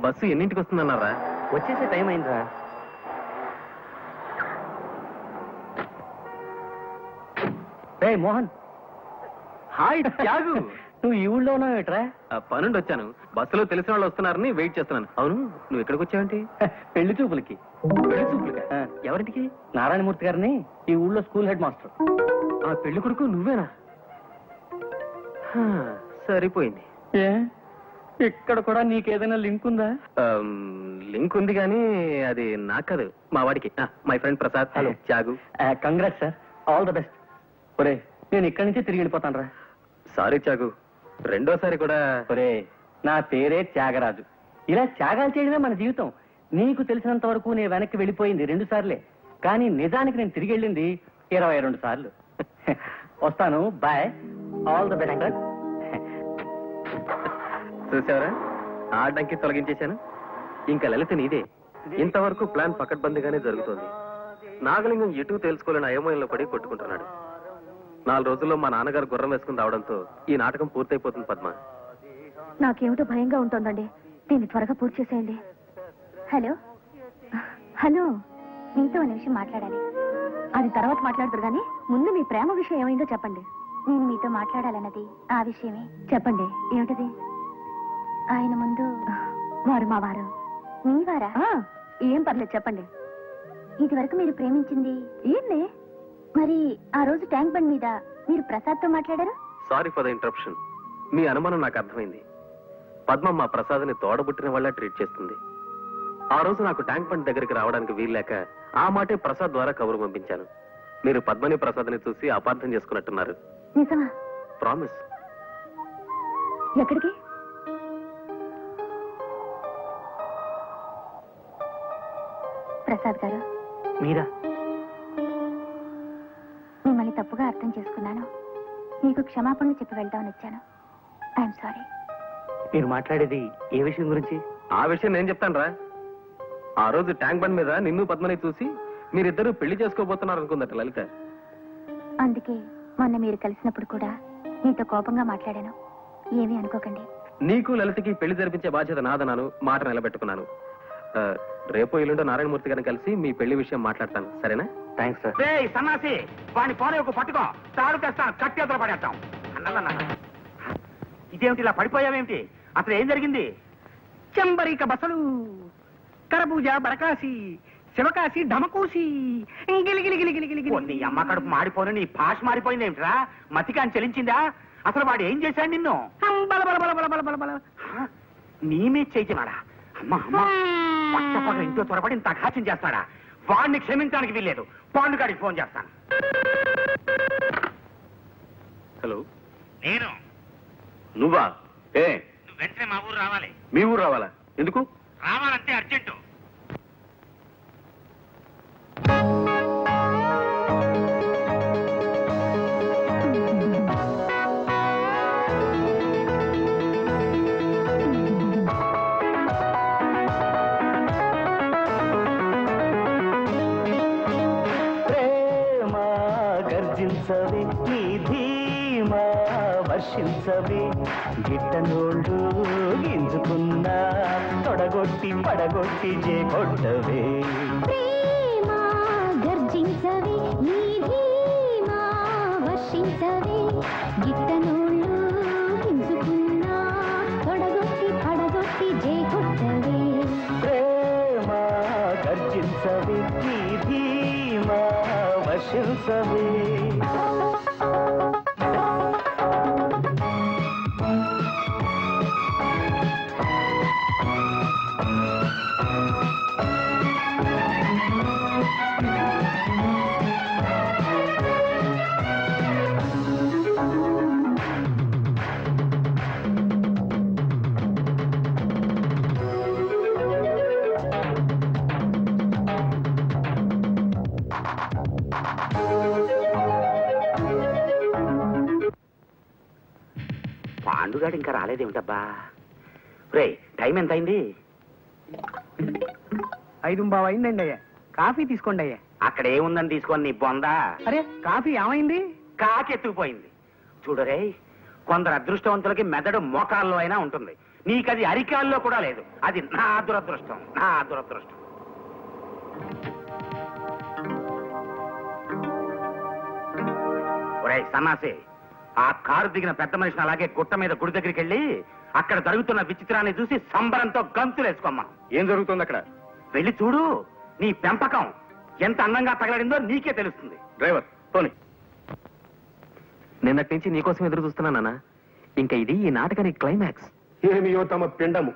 Bus ఎన్నింటికి వస్తుందన్నారా? వచ్చేసే time అయిందిరా. రే మోహన్. హాయ్ త్యాగు. నువ్వు ఈ ఊళ్ళో ఉన్నావు ఏట్రా? ఆ, పనుండి వచ్చాను. బస్సులో తెలిసిన వాళ్ళు వస్తున్నారని వెయిట్ చేస్తున్నాను. అవును నువ్వు ఎక్కడికి వచ్చావంటి? పెళ్ళి చూపులకి. పెళ్ళి చూపులకా? ఆ. ఎవరింటికి? నారాయణమూర్తి గారిని ఈ ఊళ్ళో స్కూల్ హెడ్ మాస్టర్. ఆ పెళ్ళి కొడుకు నువ్వేనా? హా, సరిపోయింది. ఏ? ఇక్కడ కూడా నీకేదైనా లింక్ ఉందా? లింక్ ఉంది కానీ అది నాకు కాదు మా వాడికి. My friend Prasad. Hello. Tyagu congrat sir all the best ఒరే నేను ఇక్కడి నుంచే తిరిగి వెళ్ళిపోతాను రా సారీ త్యాగు రెండోసారి కూడా ఒరే నా పేరే త్యాగరాజు. ఇలా త్యాగాలు చేయడమే మన జీవితం. నీకు తెలిసినంత వరకు నేను వెనక్కి వెళ్ళిపోయింది రెండు సార్లే. కానీ నిజానికి నేను తిరిగి వెళ్ళింది ఇరవై రెండు సార్లు. వస్తాను. బాయ్ ఆల్ ద బెస్ట్ చూసావరా? ఆడంకి తొలగించేశాను. ఇంకా లలిత నీదే. ఇంతవరకు ప్లాన్ పకడ్బందీగానే జరుగుతోంది. నాగలింగం ఎటు తెలుసుకోలేని అయోమయంలో పడి కొట్టుకుంటున్నాడు. నాలుగు రోజుల్లో మా నాన్నగారు గుర్రం వేసుకుని రావడంతో ఈ నాటకం పూర్తయిపోతుంది పద్మ. నాకేమిటో భయంగా ఉంటుందండి. దీన్ని త్వరగా పూర్తి చేసేయండి. హలో? హలో? మీతో ఒక నిమిషం మాట్లాడాలి. అది తర్వాత మాట్లాడుతారు కానీ ముందు మీ ప్రేమ విషయం ఏమైందో చెప్పండి. నేను మీతో మాట్లాడాలన్నది ఆ విషయమే. చెప్పండి ఏమిటది? ఆయన ముందు వారు మా వారు. మీ వారా ఏం పర్లేదు చెప్పండి. ఇది వరకు మీరు ప్రేమించింది ఏంటి మరి ఆ రోజు ట్యాంక్ బండ్ మీద మీరు ప్రసాద్తో మాట్లాడారు? సారీ ఫర్ ద ఇంటరప్షన్ మీ అనుమానం నాకు అర్థమైంది. పద్మ మా ప్రసాద్ని తోడబుట్టిన వాళ్ళ ట్రీట్ చేస్తుంది. ఆ రోజు నాకు ట్యాంక్ బండ్ దగ్గరికి రావడానికి వీల్లేక ఆ మాటే ప్రసాద్ ద్వారా కబురు పంపించాను. మీరు పద్మని ప్రసాద్ని చూసి అపార్థం చేసుకున్నట్టున్నారు. నిజమా? ప్రామిస్ ఎక్కడికి? ప్రసాద్ గారు. మీరా? మిమ్మల్ని తప్పుగా అర్థం చేసుకున్నాను. మీకు క్షమాపణలు చెప్పి వెళ్దామని వచ్చాను. ఐఎమ్ సారీ మీరు మాట్లాడేది ఏ విషయం గురించి? ఆ విషయం నేను చెప్తాను రా ఆ రోజు ట్యాంక్ బండ్ మీద నిన్ను పద్మని చూసి మీరిద్దరూ పెళ్ళి చేసుకోబోతున్నారు అనుకుందట లలిత. అందుకే మొన్న మీరు కలిసినప్పుడు కూడా మీతో కోపంగా మాట్లాడాను. ఏమీ అనుకోకండి. నీకు లలితకి పెళ్ళి జరిపించే బాధ్యత నాదన్నాను మాట నిలబెట్టుకున్నాను. రేపు ఎల్లుండో నారాయణమూర్తి గారిని కలిసి మీ పెళ్ళి విషయం మాట్లాడతాను. సరేనా? థ్యాంక్స్ సార్ రేయ్ సన్నాసి వాడిని పోనీ ఒక పట్టుకో. తాడు తెస్తాను కట్టి ఎదురు పడేస్తాం. ఇదేమిటి ఇలా పడిపోయావేమిటి? అసలు ఏం జరిగింది? చెంబరిక బసలు కరబూజ బరకాసి శివకాశి ఢమకూసి గిలిగిలిగిలిగిలిగిలి ఓ, నీ అమ్మ కడుపు మాడిపోను నీ భాష మారిపోయింది ఏమిట్రా? మతికాని చెలించిందా? అసలు వాడు ఏం చేశాడు నిన్ను? బల బల బల బల బల బల బల. హ? నీ మీద చేయించినాడా అమ్మా అమ్మా. పట్టపగ ఇంట్లో త్వరపడి ఇంత అఘాత్యం చేస్తాడా? వాడిని క్షమించడానికి వీల్లేదు. పాండుగాడికి ఫోన్ చేస్తాను. హలో. నేను. నువ్వా? ఏ? నువ్వు వెంటనే మా ఊరు రావాలి. మీ ఊరు రావాలా? ఎందుకు? రావాలంటే అర్జెంటు. గర్జించవే నీ ధీమా వర్షించవే. గిట్టనోళ్ళు గింజుకున్నా తొడగొట్టి పడగొట్టి జే కొట్టవే గర్జించవే నీ ధీమా వర్షించవే. గిట్టనోళ్ళు వర్షించవే పాండుగాడు ఇంకా రాలేదేమిటబ్బా? రే టైం ఎంత అయింది ఐదు బావ అయిందండి అయ్యా. కాఫీ తీసుకోండి అయ్యా. అక్కడ ఏముందని తీసుకొని నీ బొందా? అరే కాఫీ ఏమైంది? కాకెత్తుకుపోయింది చూడరే కొందరు అదృష్టవంతులకి మెదడు మోకాల్లో అయినా ఉంటుంది. నీకది అరికాల్లో కూడా లేదు. అది నా దురదృష్టం నా దురదృష్టం. ఒరేయ్ సన్నాసి ఆ కారు దిగిన పెద్ద మనిషిని అలాగే గుట్ట మీద గుడి దగ్గరికి వెళ్ళి అక్కడ జరుగుతున్న విచిత్రాన్ని చూసి సంబరంతో గంతులేసుకోమ్మా ఏం జరుగుతుంది అక్కడ? వెళ్ళి చూడు నీ పెంపకం ఎంత అందంగా తగలడిందో నీకే తెలుస్తుంది. డ్రైవర్ పోనీ. నిన్నటి నుంచి నీకోసం ఎదురు చూస్తున్నానా ఇంకా ఇది ఈ నాటకానికి క్లైమాక్స్ ఏమియో తమ పిండము.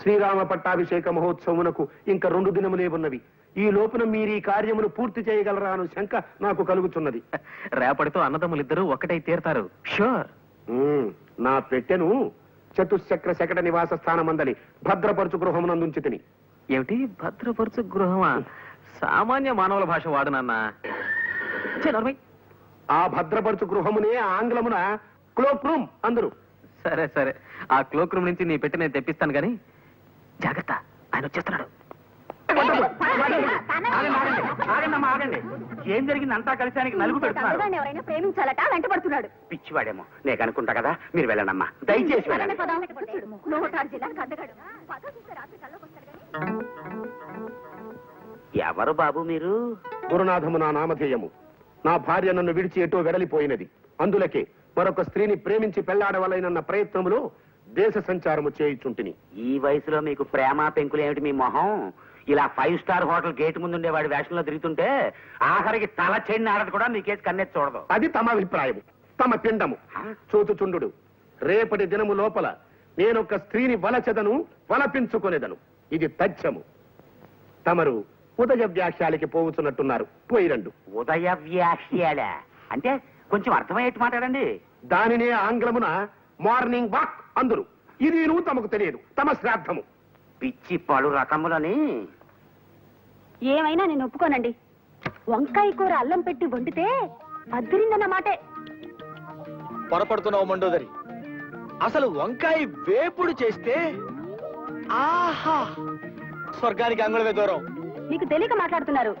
శ్రీరామ పట్టాభిషేక మహోత్సవమునకు ఇంక రెండు దినములే ఉన్నవి. ఈ లోపున మీరు ఈ కార్యమును పూర్తి చేయగలరా అను శంక నాకు కలుగుతున్నది. రేపటితో అన్నదమ్ములిద్దరూ ఒకటై తీరతారు. షూర్. నా పెట్టెను చతుశ్చక్ర శకట నివాస స్థానమందలి భద్రపరచు గృహమునందుంచి తిని ఏమిటి? భద్రపరచు గృహమా? సామాన్య మానవుల భాష వాడు నాన్న. ఛే, నోర్మై. ఆ భద్రపరచు గృహమునే ఆంగ్లమున క్లోక్ రూమ్ అందరు. సరే సరే. ఆ క్లోక్ రూమ్ నుంచి నీ పెట్టి నేను తెప్పిస్తాను గాని జాగ్రత్త ఆయన వచ్చేస్తున్నాడు. ఆగండి, ఆగండి, ఏం జరిగింది అంతా కలిసానికి నలుగు పెడుతున్నారు ఎవరైనా ప్రేమించాలట వెంటబడుతున్నాడు పిచ్చివాడేమో. నేను అనుకుంటా కదా మీరు వెళ్ళండమ్మా. దయచేసి వెళ్ళండి. ఎవరు బాబు మీరు? గురునాథము నా నామధేయము. నా భార్య నన్ను విడిచి ఎటో వెడలిపోయినది. అందులకే మరొక స్త్రీని ప్రేమించి పెళ్ళాడవలైనన్న ప్రయత్నములో దేశ సంచారము చేయుచుంటిని. ఈ వయసులో మీకు ప్రేమ పెంకులు ఏమిటి మీ మొహం? ఇలా ఫైవ్ స్టార్ హోటల్ గేట్ ముందు ఉండేవాడి వేషంలో తిరుగుతుంటే ఆఖరికి తల చెండి ఆడదు కూడా మీకేసి కన్నెత్తి చూడదు. అది తమ అభిప్రాయం తమ పిండము. చూతుచుండు రేపటి దినము లోపల నేనొక స్త్రీని వలచెదను వలపించుకొనేదను. ఇది తథ్యము. తమరు ఉదయ వ్యాఖ్యాలకి పోవుచున్నట్టున్నారు. పోయిరండు ఉదయ వ్యాఖ్యాల? అంటే కొంచెం అర్థమయ్యేట్టు మాట్లాడండి. దానినే ఆంగ్లమున మార్నింగ్ వాక్ అందురు. ఇది తమకు తెలియదు. తమ శ్రాద్ధము. పిచ్చి పలు రకములని. ఏమైనా నేను ఒప్పుకోనండి. వంకాయ కూర అల్లం పెట్టి వండితే అద్దరిందన్న మాటే. పొరపడుతున్నావు మండోదరి. అసలు వంకాయ వేపుడు చేస్తే ఆహా స్వర్గానికి అంగుళమే దూరం. మీకు తెలియక మాట్లాడుతున్నారు.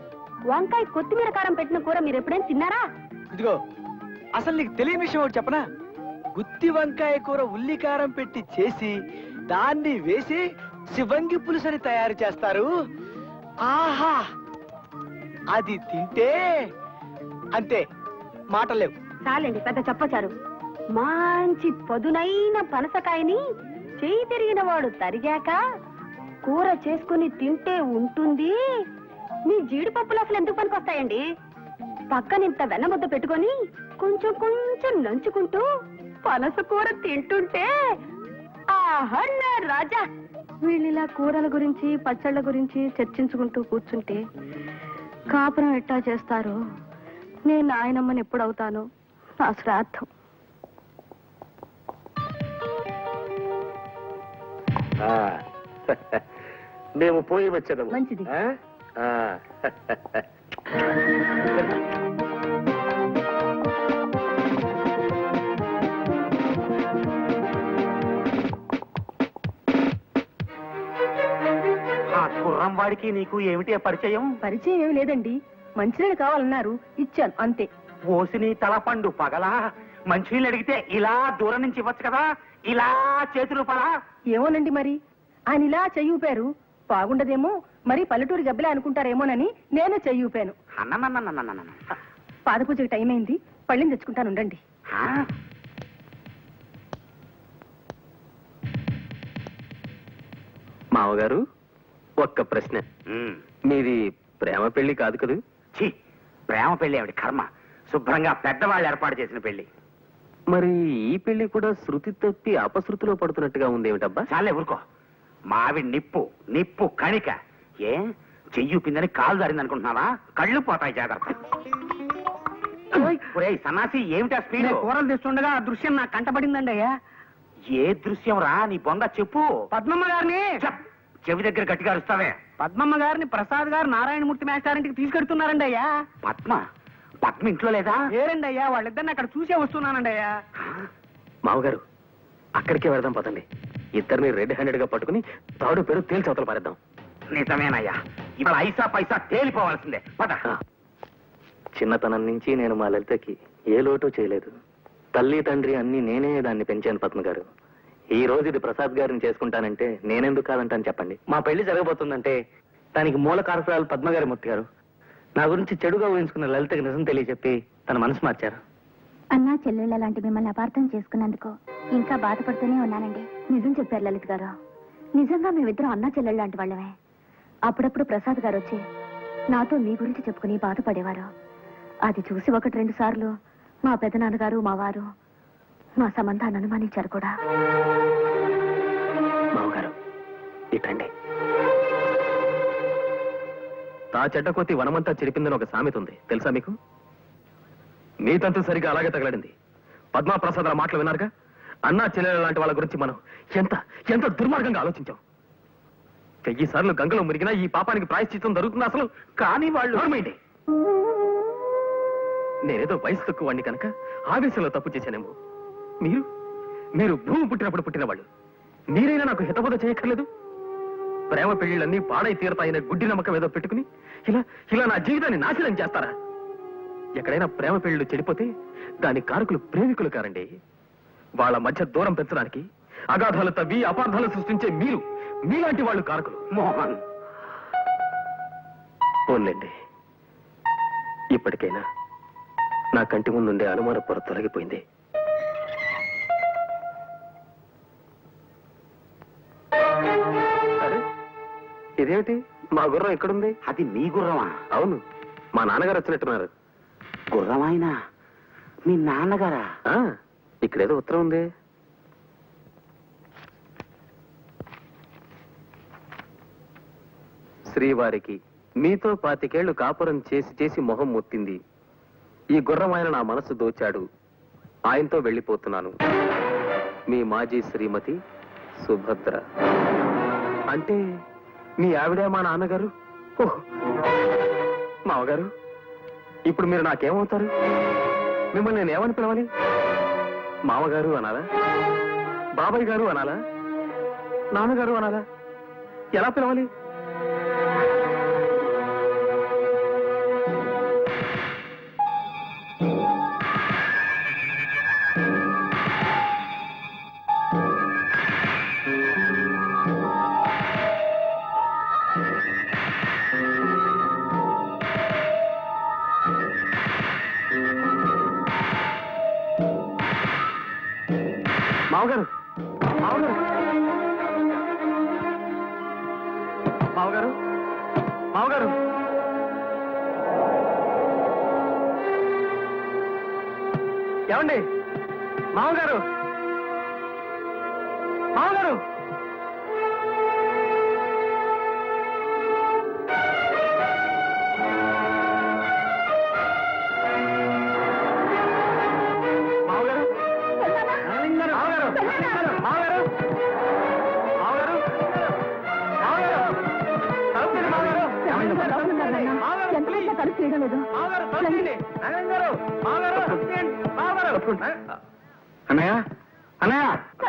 వంకాయ కొత్తిమీర కారం పెట్టిన కూర మీరు ఎప్పుడైనా తిన్నారా? ఇదిగో అసలు నీకు తెలియని విషయం ఒకటి చెప్పనా? గుత్తి వంకాయ కూర ఉల్లికారం పెట్టి చేసి దాన్ని వేసి శివంగి పులుసని తయారు చేస్తారు. ఆహా! అది తింటే అంతే మాటలేవు చాలండి పెద్ద చెప్పచారు. మంచి పదునైన పనసకాయని చేయి తిరిగిన వాడు తరిగాక కూర చేసుకుని తింటే ఉంటుంది. మీ జీడిపప్పులు అసలు ఎందుకు పనికొస్తాయండి? పక్కనింత వెన్నముద్ద పెట్టుకొని కొంచెం కొంచెం నంచుకుంటూ పనస కూర తింటుంటే ఆహన్న రాజా! వీళ్ళిలా కూరల గురించి పచ్చళ్ళ గురించి చర్చించుకుంటూ కూర్చుంటే కాపురం ఎట్టా చేస్తారు? నేను నాయనమ్మని ఎప్పుడు అవుతాను నా శ్రాద్ధం. ఆ, మేము పోయి వచ్చేదము మంచిది. వాడికి నీకు ఏమిటి పరిచయం? పరిచయం ఏమి లేదండి. మంచినీళ్ళు కావాలన్నారు ఇచ్చాను అంతే. ఓసిని తలపండు పగలా మంచినీళ్ళు అడిగితే ఇలా దూరం నుంచి ఇవ్వచ్చు కదా? ఇలా చేతులు పలా ఏమోనండి మరి. ఆయన ఇలా చెయ్యి ఊపారు బాగుండదేమో మరి పల్లెటూరి గబ్బిలా అనుకుంటారేమోనని నేను చెయ్యి ఊపాను అన్ననన్ననన్ననన్న. పాదపూజకి టైం అయింది. పళ్ళని తెచ్చుకుంటాను ఉండండి. ఆ? మావగారు ఒక్క ప్రశ్న. మీది ప్రేమ పెళ్ళి కాదు కదూ? ఛీ ప్రేమ పెళ్ళి ఆవిడ కర్మ. శుభ్రంగా పెద్దవాళ్ళు ఏర్పాటు చేసిన పెళ్ళి మరి ఈ పెళ్ళి కూడా శృతి తప్పి అపశృతిలో పడుతున్నట్టుగా ఉందేమిటబ్బా? చాలే ఊరుకో. మావి నిప్పు నిప్పు కణిక. ఏ? చెయ్యి పిందని కాలు జారింది అనుకుంటున్నావా కళ్ళు పోతాయి జాగ్రత్త. ఒరేయ్, సన్నాసి ఏమిటా స్పీడ్? నేను కూరలు తెస్తుండగా ఆ దృశ్యం నాకు కంటపడిందండి అయ్యా. ఏ దృశ్యం రా నీ బొంద చెప్పు. పద్మమ్మ గారిని. చెప్. చెవి దగ్గర గట్టిగా అరుస్తావే. పద్మమ్మ గారిని ప్రసాద్ గారు నారాయణమూర్తి మేస్టారింటికి తీసుకెడుతున్నారండి అయ్యా. పద్మ? పద్మ ఇంట్లో లేదా? లేరండి అయ్యా వాళ్ళిద్దరిని అక్కడ చూసే వస్తున్నానండి అయ్యా. మావగారు అక్కడికే వెళదాం పదండి. ఇద్దరిని రెడ్ హ్యాండెడ్గా పట్టుకుని తాడు పేరు తేల్చి అవతల పారేద్దాం. నిజమేనయ్యా. ఇవాళ ఐసా పైసా తేలిపోవాల్సిందే. పద. చిన్నతనం నుంచి నేను మా లలితకి ఏ లోటు చేయలేదు. తల్లి తండ్రి అన్ని నేనే దాన్ని పెంచాను పద్మ గారు ఈ రోజు ఇది ప్రసాద్ గారిని చేసుకుంటానంటే నేనెందుకు కాదంటాను చెప్పండి. మా పెళ్ళి జరగబోతుందంటే దానికి మూల కారకురాలు పద్మగారి మూర్తి గారు. నా గురించి చెడుగా ఊహించుకున్న లలితకి నిజం తెలియచెప్పి తన మనసు మార్చారు. అన్నా చెల్లెళ్ళ లాంటి మిమ్మల్ని అపార్థం చేసుకున్నందుకు ఇంకా బాధపడుతూనే ఉన్నానండి. నిజం చెప్పారు లలిత్ గారు. నిజంగా మేమిద్దరం అన్నా చెల్లెళ్ళ లాంటి వాళ్ళమే. అప్పుడప్పుడు ప్రసాద్ గారు వచ్చి నాతో మీ గురించి చెప్పుకుని బాధపడేవారు. అది చూసి ఒకటి రెండు సార్లు మా పెదనాన్నగారు మా వారు మా సంబంధాన్ని అనుమానించారు కూడా. మామగారు ఇటండి తా చెడ్డకొత్తి వనమంతా చెరిపిందని ఒక సామెత ఉంది. తెలుసా మీకు? మీ తంతు సరిగా అలాగే తగలడింది. పద్మా ప్రసాద్ మాటలు విన్నారుగా? అన్నా చెల్లెల లాంటి వాళ్ళ గురించి మనం ఎంత ఎంత దుర్మార్గంగా ఆలోచించాం. వెయ్యి సార్లు గంగలో మురిగినా ఈ పాపానికి ప్రాయశ్చిత్తం దొరుకుతుంది అసలు? కానీ వాళ్ళు నోర్మైండి. నేనేదో వయసు తక్కువ వాడిని కనుక ఆవేశంలో తప్పు చేశానేమో. మీరు? మీరు భూమి పుట్టినప్పుడు పుట్టిన వాళ్ళు మీరైనా నాకు హితబోధ చేయక్కర్లేదు? ప్రేమ పెళ్ళిళ్ళన్నీ పాడై తీరతాయనే గుడ్డి నమ్మకం ఏదో పెట్టుకుని ఇలా ఇలా నా జీవితాన్ని నాశనం చేస్తారా? ఎక్కడైనా ప్రేమ పెళ్ళిళ్ళు చెడిపోతే దాని కారకులు ప్రేమికులు కారండి. వాళ్ళ మధ్య దూరం పెంచడానికి అగాధాలు తవ్వి అపార్థాలు సృష్టించే మీరు మీలాంటి వాళ్ళు కారకులు. మోహన్. పోన్లేండి. ఇప్పటికైనా నా కంటి ముందుండే అనుమాన పొర తొలగిపోయింది. ఇదేమిటి? మా గుర్రం ఎక్కడుంది? అది మీ గుర్రమా? అవును. మా నాన్నగారు వచ్చినట్టున్నారు. గుర్రమాయనా? మీ నాన్నగారా? ఆ, ఇక్కడేదో ఉత్తరం ఉంది. శ్రీవారికి మీతో పాతికేళ్ళు కాపురం చేసి చేసి మొహం మొత్తింది. ఈ గుర్రం ఆయన నా మనసు దోచాడు. ఆయనతో వెళ్ళిపోతున్నాను. మీ మాజీ శ్రీమతి సుభద్ర. అంటే మీ ఆవిడే మా నాన్నగారు? ఓహ్! ఇప్పుడు మీరు నాకేమవుతారు? మిమ్మల్ని నేను ఏమని పిలవాలి? మామగారు అనాలా? బాబాయ్ గారు అనాలా? నాన్నగారు అనాలా? ఎలా పిలవాలి? మామగారు. మామగారు. తలుపు తీయడం లేదు. అన్నయ్య? అన్నయ్య?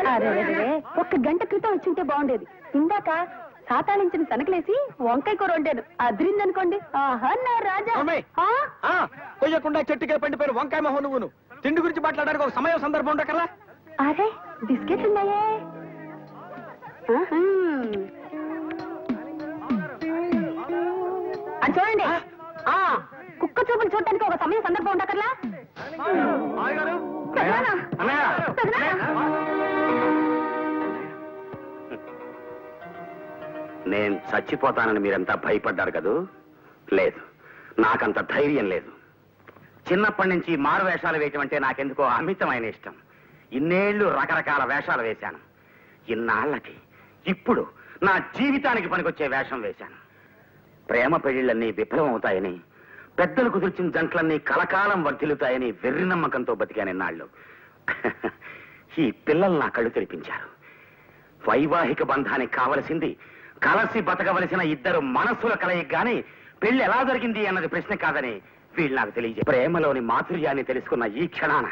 అరే, ఒక్క గంట క్రితం వచ్చుంటే బాగుండేది. ఇందాక సాతాళించిన తనకలేసి వంకాయ కూర వండాను. అదిరిందనుకోండి. ఆహా నా రాజా. ఆ? ఆ, కొయ్యకుండా చెట్టుకే పండిపోయిన వంకాయ మొహం నువ్వును. తిండి గురించి మాట్లాడడానికి ఒక సమయం సందర్భం ఉండకరా అరే బిస్కెట్లు ఉన్నాయే. ఆహా. అది చూడండి. ఆ. కుక్క చూపులు చూడటానికి ఒక సమయం సందర్భం ఉండకర్లా నేను చచ్చిపోతానని మీరంతా భయపడ్డారు కదూ? లేదు. నాకంత ధైర్యం లేదు. చిన్నప్పటి నుంచి మారు వేషాలు వేయటం అంటే నాకెందుకో అమితమైన ఇష్టం. ఇన్నేళ్ళు రకరకాల వేషాలు వేశాను. ఇన్నాళ్ళకి ఇప్పుడు నా జీవితానికి పనికొచ్చే వేషం వేశాను. ప్రేమ పెళ్ళిళ్ళన్నీ విఫలం అవుతాయని పెద్దలు కుదిర్చిన జంటలన్నీ కలకాలం వర్ధిల్లుతాయని వెర్రి నమ్మకంతో బతికానన్నాళ్ళు ఈ పిల్లలు నా కళ్ళు తెరిపించారు. వైవాహిక బంధానికి కావలసింది కలసి బతకవలసిన ఇద్దరు మనస్సుల కలయిక గాని పెళ్ళి ఎలా జరిగింది అన్నది ప్రశ్న కాదని వీళ్ళు నాకు తెలియజే ప్రేమలోని మాధుర్యాన్ని తెలుసుకున్న ఈ క్షణాన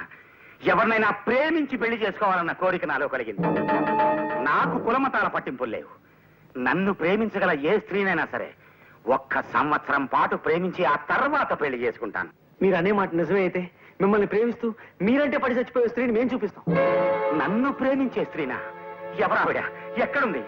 ఎవరినైనా ప్రేమించి పెళ్ళి చేసుకోవాలన్న కోరిక నాలో కలిగింది. నాకు కులమతాల పట్టింపులు లేవు. నన్ను ప్రేమించగల ఏ స్త్రీనైనా సరే ఒక్క సంవత్సరం పాటు ప్రేమించి ఆ తర్వాత పెళ్ళి చేసుకుంటాను. మీరు అనే మాట నిజమే అయితే మిమ్మల్ని ప్రేమిస్తూ మీరంటే పడి చచ్చిపోయే స్త్రీని మేము చూపిస్తాం. నన్ను ప్రేమించే స్త్రీనా? ఎవరావిడ? ఎక్కడుంది?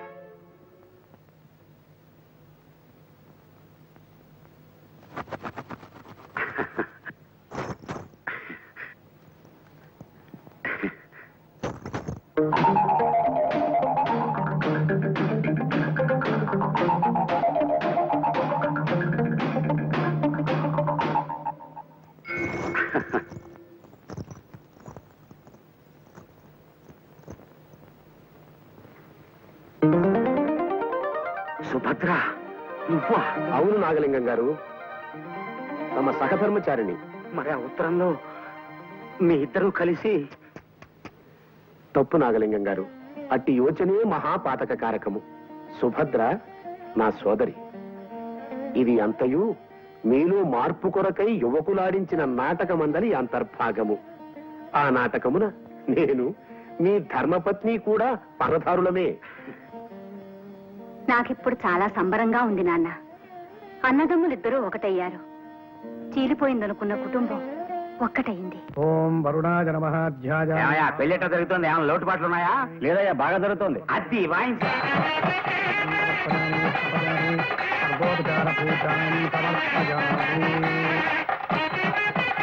సుభద్ర నువ్వా? అవును నాగలింగం గారు. తమ సహధర్మచారిణి. మరి ఆ ఉత్తరంలో మీ ఇద్దరూ కలిసి తప్పు నాగలింగం గారు. అట్టి యోచనే మహాపాతక కారకము. సుభద్ర నా సోదరి ఇది అంతయు మీలో మార్పు కొరకై యువకులాడించిన నాటకమందలి అంతర్భాగము. ఆ నాటకమున నేను మీ ధర్మపత్ని కూడా పరధారులమే. నాకిప్పుడు చాలా సంబరంగా ఉంది నాన్న. అన్నదమ్ములిద్దరూ ఒకటయ్యారు. చీలిపోయిందనుకున్న కుటుంబం ఒక్కటయింది. ఓం వరుణాయ నమ ఏమయ్యా పెళ్ళిట జరుగుతుంది ఏమైనా లోటుపాట్లు ఉన్నాయా? లేదయ్యా బాగా జరుగుతోంది. అది వాయించు.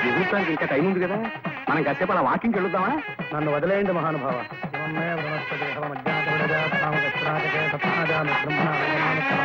ముహూర్తానికి ఇంకా టైం ఉంది కదా? మనం కాసేపు అలా వాకింగ్కి వెళ్దామా? నన్ను వదిలేయండి మహానుభావ. శివమే వనస్పతి మధ్యాహ్న